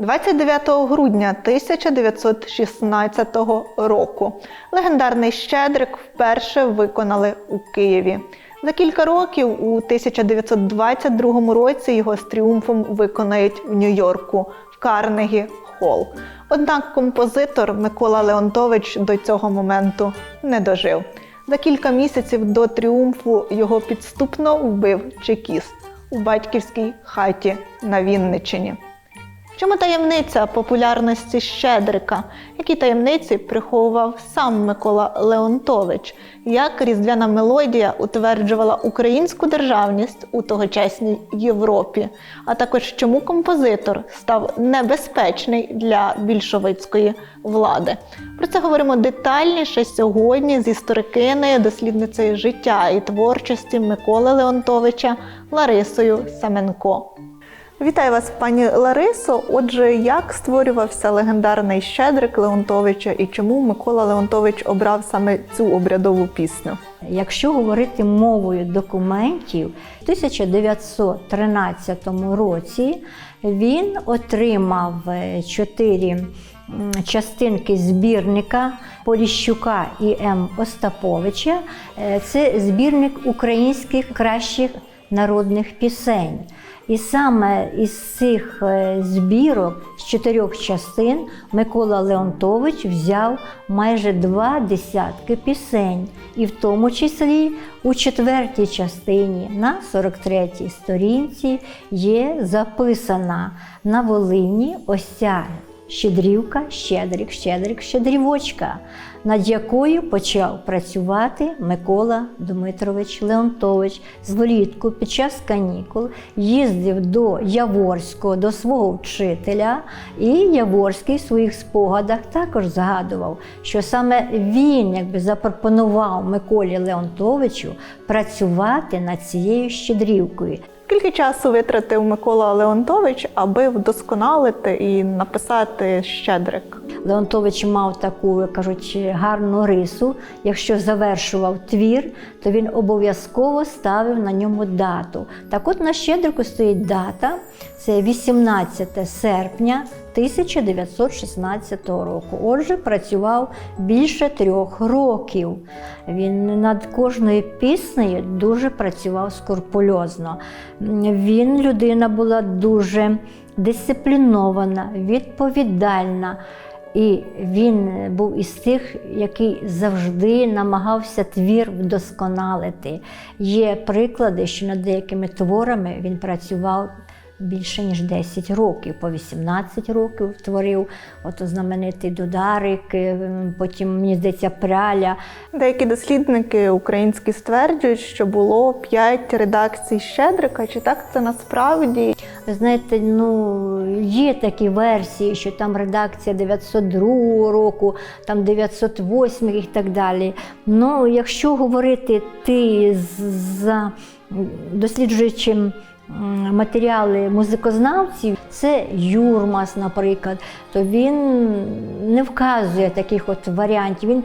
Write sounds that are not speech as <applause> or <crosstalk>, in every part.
29 грудня 1916 року легендарний Щедрик вперше виконали у Києві. За кілька років, у 1922 році, його з тріумфом виконають в Нью-Йорку в Карнегі Холл. Однак композитор Микола Леонтович до цього моменту не дожив. За кілька місяців до тріумфу його підступно вбив чекіст у батьківській хаті на Вінниччині. Чому таємниця популярності Щедрика? Які таємниці приховував сам Микола Леонтович? Як різдвяна мелодія утверджувала українську державність у тогочасній Європі? А також чому композитор став небезпечний для більшовицької влади? Про це говоримо детальніше сьогодні з історикинею, дослідницею життя і творчості Миколи Леонтовича Ларисою Семенко. Вітаю вас, пані Ларисо. Отже, як створювався легендарний Щедрик Леонтовича і чому Микола Леонтович обрав саме цю обрядову пісню? Якщо говорити мовою документів, в 1913 році він отримав е, чотири частинки збірника Поліщука і М. Остаповича. Е, Це збірник українських кращих народних пісень. І саме із цих е, збірок з чотирьох частин Микола Леонтович взяв майже два десятки пісень, і в тому числі у четвертій частині на 43-й сторінці є записана на Волині ось ця Щедрівка, Щедрик, Щедрик, Щедрівочка, над якою почав працювати Микола Дмитрович Леонтович. Влітку під час канікул їздив до Яворського, до свого вчителя, і Яворський в своїх спогадах також згадував, що саме він якби запропонував Миколі Леонтовичу працювати над цією щедрівкою. Скільки часу витратив Микола Леонтович, аби вдосконалити і написати Щедрик? Леонтович мав таку, як кажуть, гарну рису. Якщо завершував твір, то він обов'язково ставив на ньому дату. Так от на Щедрику стоїть дата, це 18 серпня 1916 року. Отже, працював більше трьох років. Він над кожною піснею дуже працював скрупульозно. Він людина була дуже дисциплінована, відповідальна. І він був із тих, який завжди намагався твір вдосконалити. Є приклади, що над деякими творами він працював більше ніж 10 років, по 18 років творив. От знаменитий Дударик, е, потім, мені здається, Праля. Деякі дослідники українські стверджують, що було п'ять редакцій Щедрика. Чи так це насправді? Ви знаєте, ну є такі версії, що там редакція 902 року, там 908 і так далі. Ну, якщо говорити ти з- за досліджуючи м, матеріали музикознавців, це Юрмас, наприклад, то він не вказує таких от варіантів. Він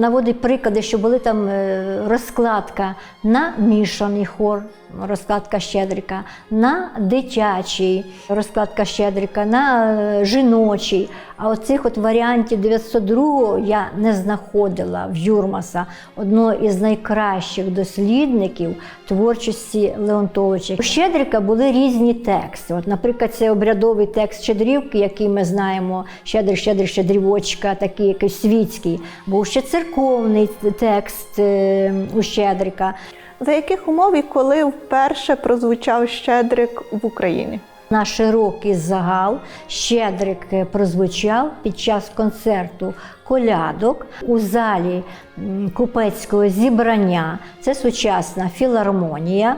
наводить приклади, що були там е, розкладка на мішаний хор, розкладка Щедрика, на дитячий розкладка Щедрика, на е, жіночий. А оцих от варіантів 902 я не знаходила в Юрмаса, одного із найкращих дослідників творчості Леонтовича. У Щедрика були різні тексти. От, наприклад, це обрядовий текст Щедрівки, який ми знаємо, Щедрик, Щедрик, Щедрівочка, такий якийсь світський. Був ще церковний текст е, у Щедрика. За яких умов і коли вперше прозвучав Щедрик в Україні? На широкий загал Щедрик прозвучав під час концерту колядок у залі купецького зібрання. Це сучасна філармонія.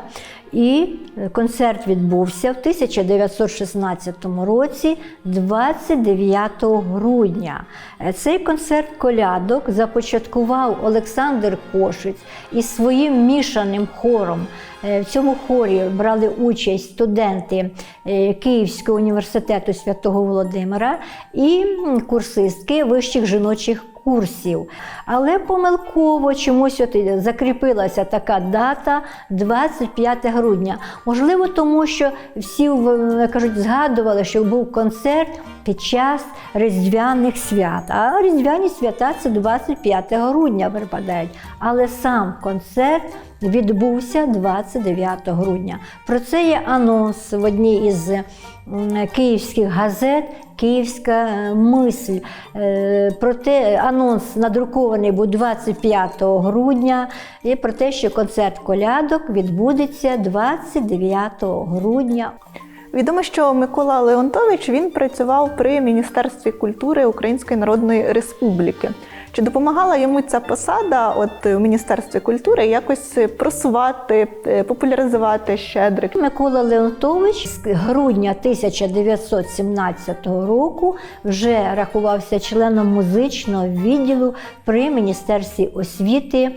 І концерт відбувся в 1916 році, 29 грудня. Е, Цей концерт колядок започаткував Олександр Кошиць із своїм мішаним хором Е, В цьому хорі брали участь студенти е, Київського університету святого Володимира і курсистки вищих жіночих курсів. Але помилково чомусь от закріпилася така дата 25 грудня. Можливо, тому що всі кажуть, згадували, що був концерт під час Різдвяних свят. А Різдвяні свята це 25 грудня припадають. Але сам концерт відбувся 29 грудня. Про це є анонс в одній із київських газет. Київська е, мисль. Е, Проте анонс надрукований був 25 грудня і про те, що концерт колядок відбудеться 29 грудня. Відомо, що Микола Леонтович він працював при Міністерстві культури Української Народної Республіки. Чи допомагала йому ця посада, от в Міністерстві культури, якось просувати, е, популяризувати щедрик? Микола Леонтович з грудня 1917 року вже рахувався членом музичного відділу при Міністерстві освіти,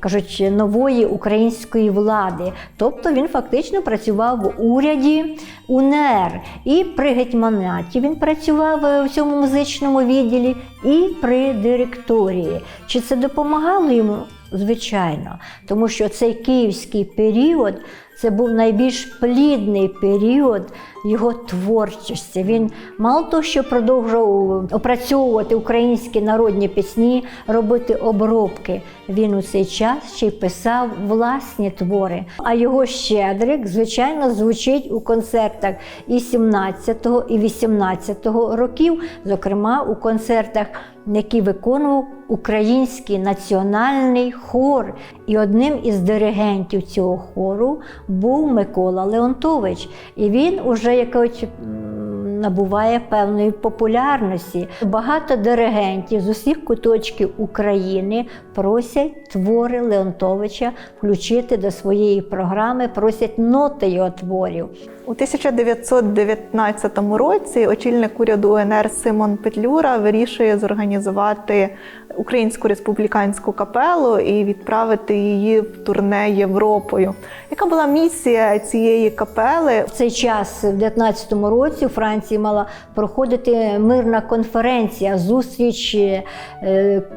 кажуть, нової української влади. Тобто він фактично працював в уряді УНР і при гетьманаті він працював е, в цьому музичному відділі і при директорії. Чи це допомагало йому? Звичайно, тому що цей київський період це був найбільш плідний період його творчості. Він мало того, що продовжував опрацьовувати українські народні пісні, робити обробки. Він у цей час ще й писав власні твори. А його щедрик, звичайно, звучить у концертах і 17-го, і 18-го років, зокрема у концертах, які виконував український національний хор. І одним із диригентів цього хору був Микола Леонтович. І він уже якось набуває певної популярності. Багато диригентів з усіх куточків України просять твори Леонтовича включити до своєї програми, просять ноти його творів. У 1919 році очільник уряду УНР Симон Петлюра вирішує зорганізувати українську республіканську капелу і відправити її в турне Європою. Яка була місія цієї капели? В цей час, в 19-му році, у Франції мала проходити мирна конференція, зустріч е,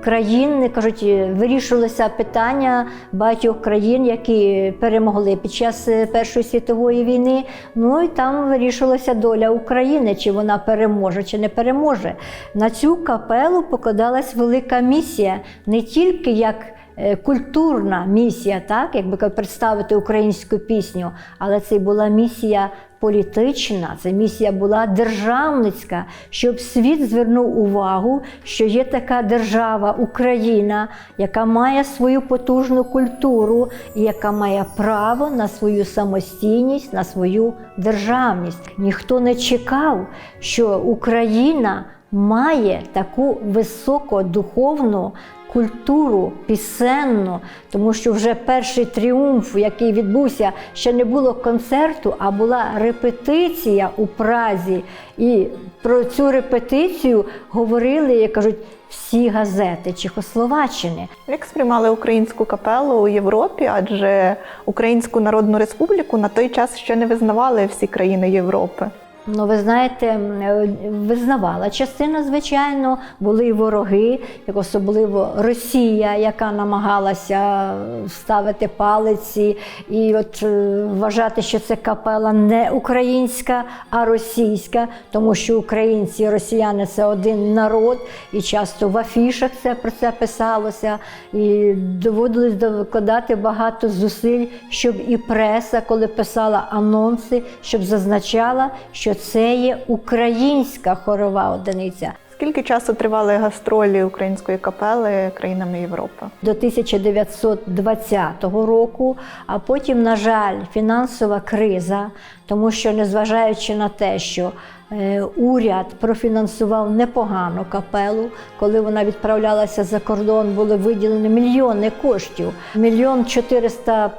країн. Кажуть, вирішувалося питання багатьох країн, які перемогли під час е, Першої світової війни. Ну і там вирішилася доля України, чи вона переможе, чи не переможе. На цю капелу покладалась велика місія не тільки як е, культурна місія, так якби представити українську пісню, але це була місія політична, це місія була державницька, щоб світ звернув увагу, що є така держава Україна, яка має свою потужну культуру і яка має право на свою самостійність, на свою державність. Ніхто не чекав, що Україна має таку високодуховну культуру пісенну, тому що вже перший тріумф, який відбувся, ще не було концерту, а була репетиція у Празі. І про цю репетицію говорили, як кажуть, всі газети Чехословаччини. Як сприймали українську капелу у Європі? Адже Українську Народну Республіку на той час ще не визнавали всі країни Європи. Ну, ви знаєте, е, визнавала частина, звичайно, були й вороги, як особливо Росія, яка намагалася ставити палиці і от е, вважати, що це капела не українська, а російська, тому що українці і росіяни це один народ, і часто в афішах це про це писалося. І доводилось докладати багато зусиль, щоб і преса, коли писала анонси, щоб зазначала, що це є українська хорова одиниця. Скільки часу тривали гастролі української капели країнами Європи? До 1920 року, а потім, на жаль, фінансова криза, тому що, незважаючи на те, що е, уряд профінансував непогану капелу, коли вона відправлялася за кордон, були виділені мільйони коштів, мільйон чотириста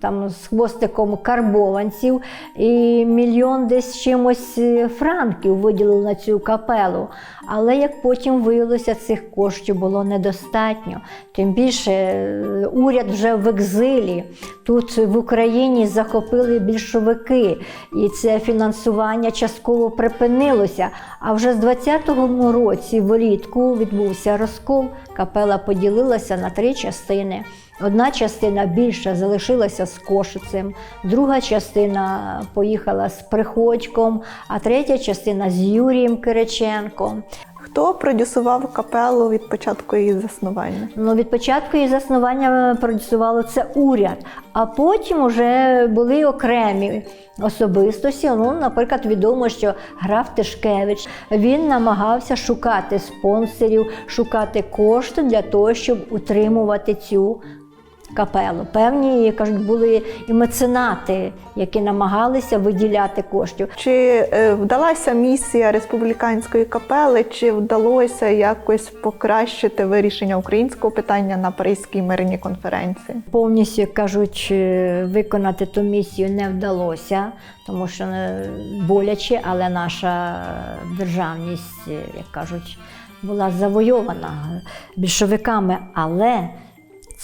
там з хвостиком карбованців, і мільйон десь чимось е, франків виділили на цю капелу. Але як потім виявилося, цих коштів було недостатньо. Тим більше е, уряд вже в екзилі. Тут в Україні захопили більшовики, і це фінансування частково припинилося. А вже з 20-му році влітку відбувся розкол. Капела поділилася на три частини. Одна частина більша залишилася з Кошицем, друга частина поїхала з Приходьком, а третя частина з Юрієм Кириченком. Хто продюсував капелу від початку її заснування? Ну, від початку її заснування продюсувало це уряд, а потім вже були окремі особистості. Ну, наприклад, відомо, що граф Тишкевич він намагався шукати спонсорів, шукати кошти для того, щоб утримувати цю. Капелу. Певні кажуть, були і меценати, які намагалися виділяти коштів. Чи е, вдалася місія республіканської капели, чи вдалося якось покращити вирішення українського питання на Паризькій мирній конференції? Повністю як кажуть, е, виконати ту місію не вдалося, тому що е, боляче, але наша державність, як кажуть, була завойована більшовиками. Але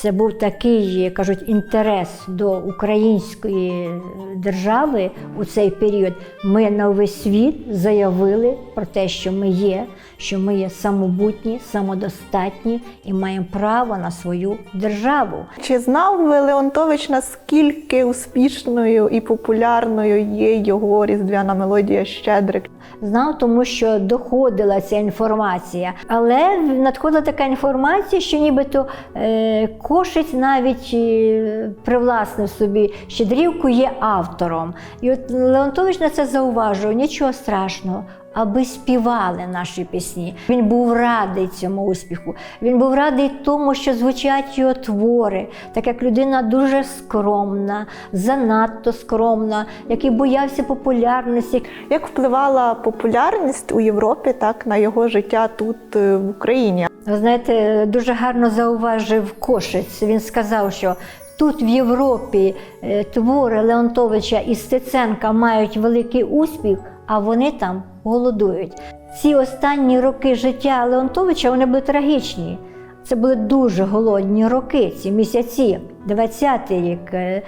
це був такий, кажуть, інтерес до української держави у цей період. Ми на весь світ заявили про те, що ми є, що ми є самобутні, самодостатні і маємо право на свою державу. Чи знав Леонтович, наскільки успішною і популярною є його різдвяна мелодія Щедрик? Знав, тому що доходила ця інформація, але надходила така інформація, що нібито е, Кошець навіть е, привласнив собі щедрівку, є автором. І от Леонтович на це зауважив, нічого страшного. Аби співали наші пісні. Він був радий цьому успіху. Він був радий тому, що звучать його твори, так як людина дуже скромна, занадто скромна, який боявся популярності. Як впливала популярність у Європі так на його життя тут е, в Україні? Ви знаєте, дуже гарно зауважив Кошець. Він сказав, що тут в Європі е, твори Леонтовича і Стеценка мають великий успіх, а вони там голодують. Ці останні роки життя Леонтовича вони були трагічні. Це були дуже голодні роки, ці місяці. 20-й рік, е,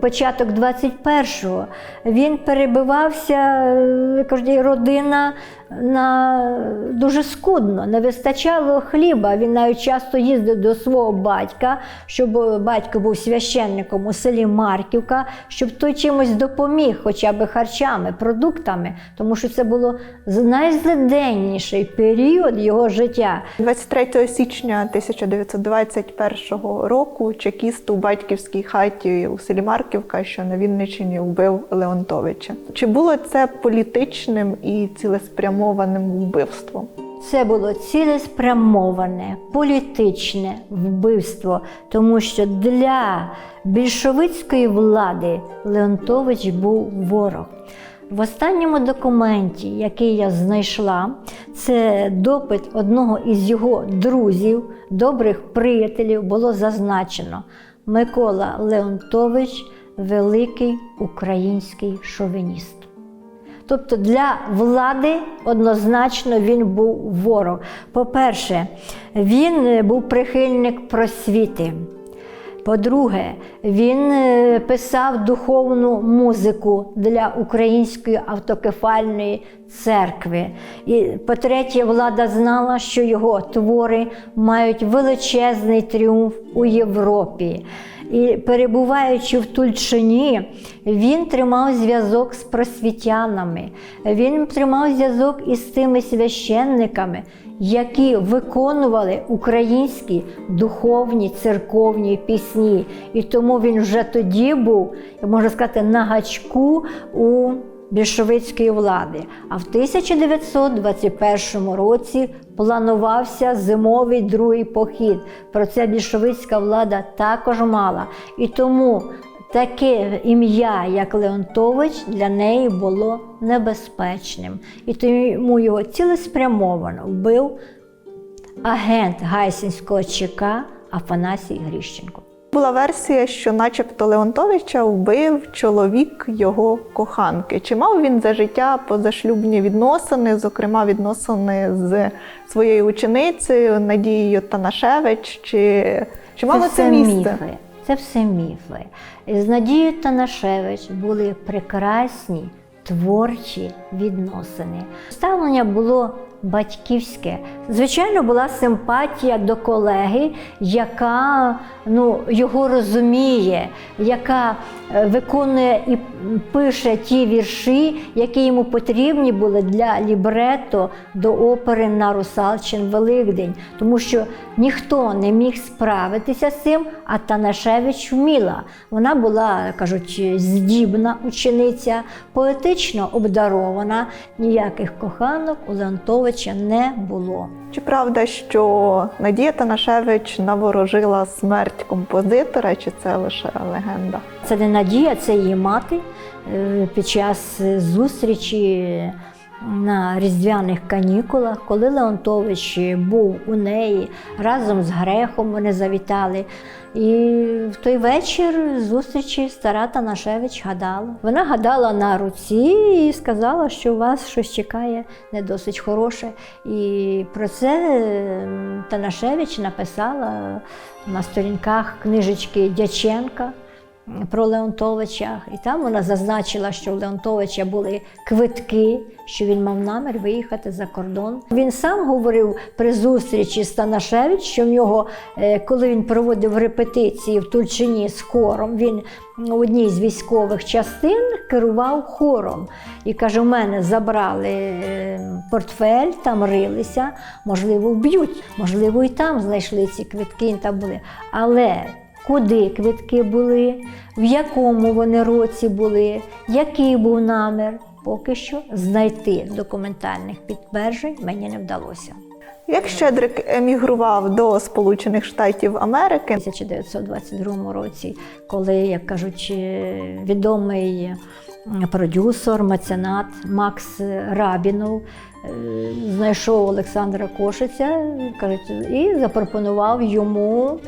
початок 21-го. Він перебивався, е, кажуть, родина на дуже скудно, не вистачало хліба. Він навіть часто їздив до свого батька, щоб батько був священником у селі Марківка, щоб той чимось допоміг, хоча б харчами, продуктами, тому що це було найзлиденніший період його життя. 23 січня 1921 року чекіст у батьківській хаті у селі Марківка, що на Вінниччині, вбив Леонтовича. Чи було це політичним і цілеспрямованим вбивством? Це було цілеспрямоване політичне вбивство, тому що для більшовицької влади Леонтович був ворог. В останньому документі, який я знайшла, це допит одного із його друзів, добрих приятелів, було зазначено Микола Леонтович великий український шовініст. Тобто для влади однозначно він був ворог. По-перше, він е, був прихильник просвіти. По-друге, він е, писав духовну музику для Української автокефальної церкви. І по-третє, влада знала, що його твори мають величезний тріумф у Європі. І перебуваючи в Тульчині, він тримав зв'язок з просвітянами, він тримав зв'язок із тими священниками, які виконували українські духовні церковні пісні. І тому він вже тоді був, можна сказати, на гачку у більшовицької влади. А в 1921 році планувався зимовий другий похід. Про це більшовицька влада також мала. І тому таке ім'я, як Леонтович, для неї було небезпечним. І тому його цілеспрямовано вбив агент Гайсинського ЧК Афанасій Гріщенко. Була версія, що, начебто, Леонтовича вбив чоловік його коханки. Чи мав він за життя позашлюбні відносини, зокрема відносини з своєю ученицею Надією Танашевич? Чи, чи мало це, все місце? міфи. Це все міфи. З Надією Танашевич були прекрасні творчі відносини. Ставлення було батьківське. Звичайно, була симпатія до колеги, яка ну, його розуміє, яка е, виконує і пише ті вірші, які йому потрібні були для лібретто до опери на Русалчин Великдень, тому що ніхто не міг справитися з цим, а Танашевич вміла. Вона була, кажуть, здібна учениця, поетично обдарована. Ніяких коханок у Леонтовича не було. Чи правда, що Надія Танашевич наворожила смерть композитора, чи це лише легенда? Це не Надія, це її мати Е, під час зустрічі на різдвяних канікулах, коли Леонтович був у неї разом з Грехом, вони завітали. І в той вечір зустрічі стара Танашевич гадала. Вона гадала на руці і сказала, що у вас щось чекає не досить хороше. І про це Танашевич написала на сторінках книжечки Дяченка про Леонтовича. І там вона зазначила, що у Леонтовича були квитки, що він мав намір виїхати за кордон. Він сам говорив при зустрічі з Танашевич, що в нього, е, коли він проводив репетиції в Тульчині з хором, він у одній з військових частин керував хором. І каже: у мене забрали е, портфель, там рилися, можливо, вб'ють, можливо, і там знайшли ці квитки, там були. Але куди квитки були, в якому вони році були, який був намір. Поки що знайти документальних підтверджень мені не вдалося. Як Щедрик емігрував до Сполучених Штатів Америки, У 1922 році, коли, як кажуть, е, відомий продюсер, меценат Макс Рабінов е, знайшов Олександра Кошиця кажуть, і запропонував йому,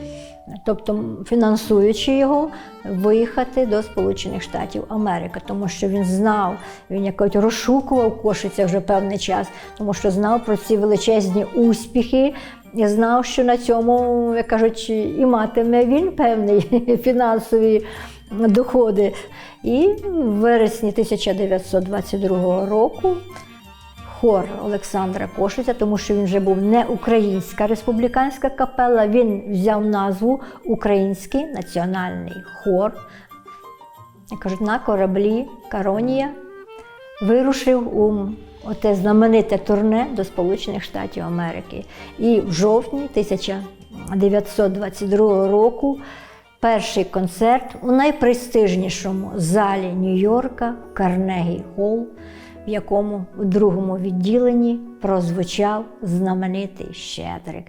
тобто фінансуючи його, виїхати до Сполучених Штатів Америки, тому що він знав, він якось розшукував Кошиця вже певний час, тому що знав про ці величезні успіхи. І знав, що на цьому, як кажуть, і матиме він певні <laughs> фінансові доходи. І в вересні 1922 року хор Олександра Кошиця, тому що він вже був не українська республіканська капела, він взяв назву Український національний хор. Кажуть, на кораблі Каронія вирушив у оте знамените турне до Сполучених Штатів Америки. І в жовтні 1922 року перший концерт у найпрестижнішому залі Нью-Йорка Карнегі Холл, в якому у другому відділенні прозвучав знаменитий Щедрик.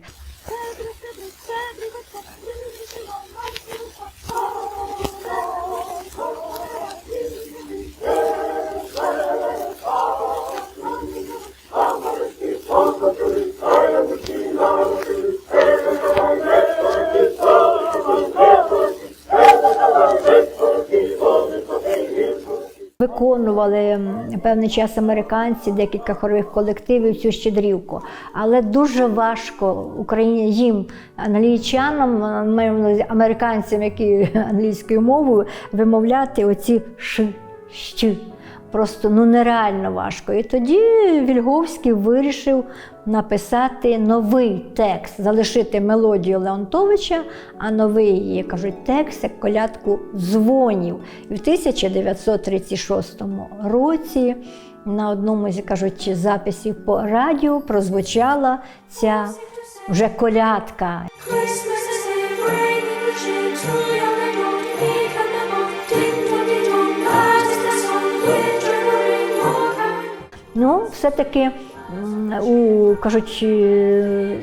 Виконували певний час американці, декілька хорових колективів цю щедрівку. Але дуже важко Україні їм, англійчанам, американцям, які <laughs> англійською мовою, вимовляти оці ш, щ. Просто ну нереально важко. І тоді Вільговський вирішив написати новий текст, залишити мелодію Леонтовича, а новий, як кажуть, текст як колядку дзвонів. І в 1936 році на одному з кажуть, записів по радіо прозвучала ця вже колядка. Ну, все-таки у кажуть, е,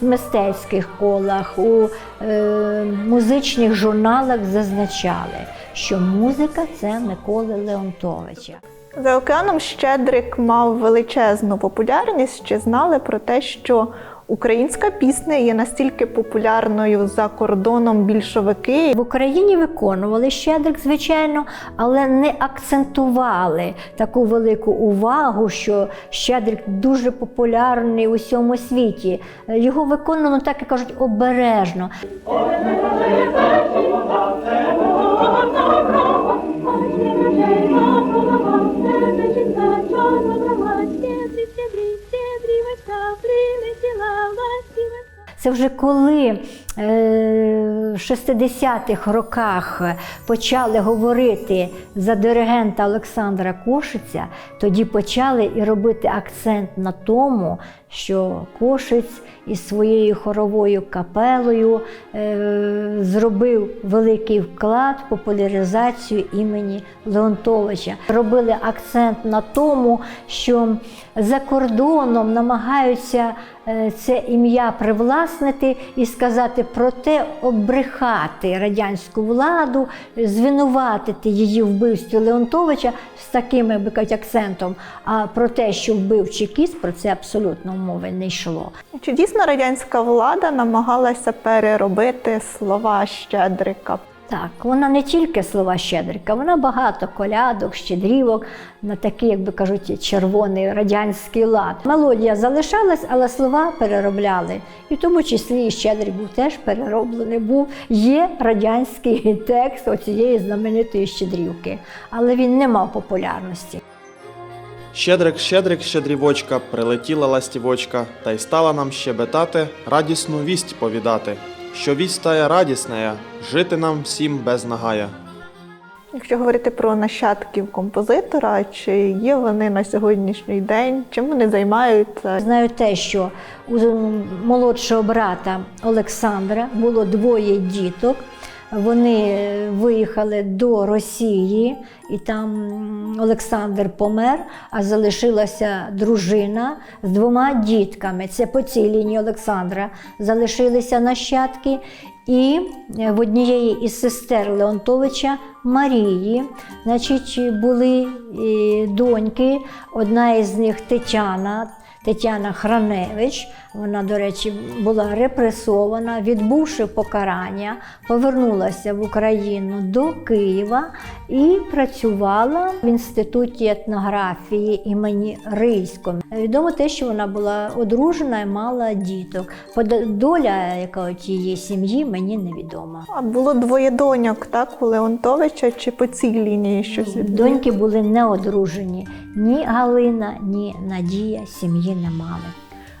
мистецьких колах, у е, музичних журналах зазначали, що музика це Миколи Леонтовича. За океаном Щедрик мав величезну популярність. Чи знали про те, що Українська пісня є настільки популярною за кордоном більшовики. В Україні виконували щедрик, звичайно, але не акцентували таку велику увагу, що щедрик дуже популярний у всьому світі. Його виконували, так як кажуть, обережно. Це вже коли е, в 60-х роках почали говорити за диригента Олександра Кошиця, тоді почали і робити акцент на тому, що Кошиць із своєю хоровою капелою е, зробив великий вклад в популяризацію імені Леонтовича. Робили акцент на тому, що за кордоном намагаються е, це ім'я привласнити і сказати про те, обрехати радянську владу, звинуватити її вбивстві Леонтовича з таким, би кажуть, акцентом. А про те, що вбив чекіст, про це абсолютно мови не йшло. Чи дійсно радянська влада намагалася переробити слова Щедрика? Так, вона не тільки слова щедрика, вона багато колядок, щедрівок на такий, як би кажуть, червоний радянський лад. Мелодія залишалась, але слова переробляли. І в тому числі і щедрик був теж перероблений. Був є радянський текст оцієї знаменитої щедрівки, але він не мав популярності. Щедрик, щедрик, щедрівочка, прилетіла ластівочка, та й стала нам щебетати, радісну вість повідати, що вість тая радісная, жити нам всім без нагая. Якщо говорити про нащадків композитора, чи є вони на сьогоднішній день, чим вони займаються? Знаю те, що у молодшого брата Олександра було двоє діток. Вони виїхали до Росії, і там Олександр помер, а залишилася дружина з двома дітками. Це по цій лінії Олександра залишилися нащадки. І е, в однієї із сестер Леонтовича Марії, значить, були е, доньки. Одна із них Тетяна, Тетяна Храневич. Вона, до речі, була репресована, відбувши покарання, повернулася в Україну до Києва і працювала в інституті етнографії імені Рильського. Відомо те, що вона була одружена і мала діток. Доля яка от її сім'ї мені невідома. А було двоє доньок, так, у Леонтовича, чи по цій лінії щось? Доньки були не одружені. Ні Галина, ні Надія сім'ї не мали.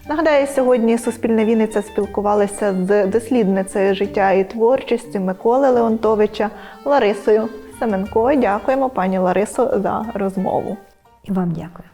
Нагадаю, сьогодні Суспільне Вінниця спілкувалися з дослідницею життя і творчості Миколи Леонтовича Ларисою Семенко. Дякуємо, пані Ларисо, за розмову. І вам дякую.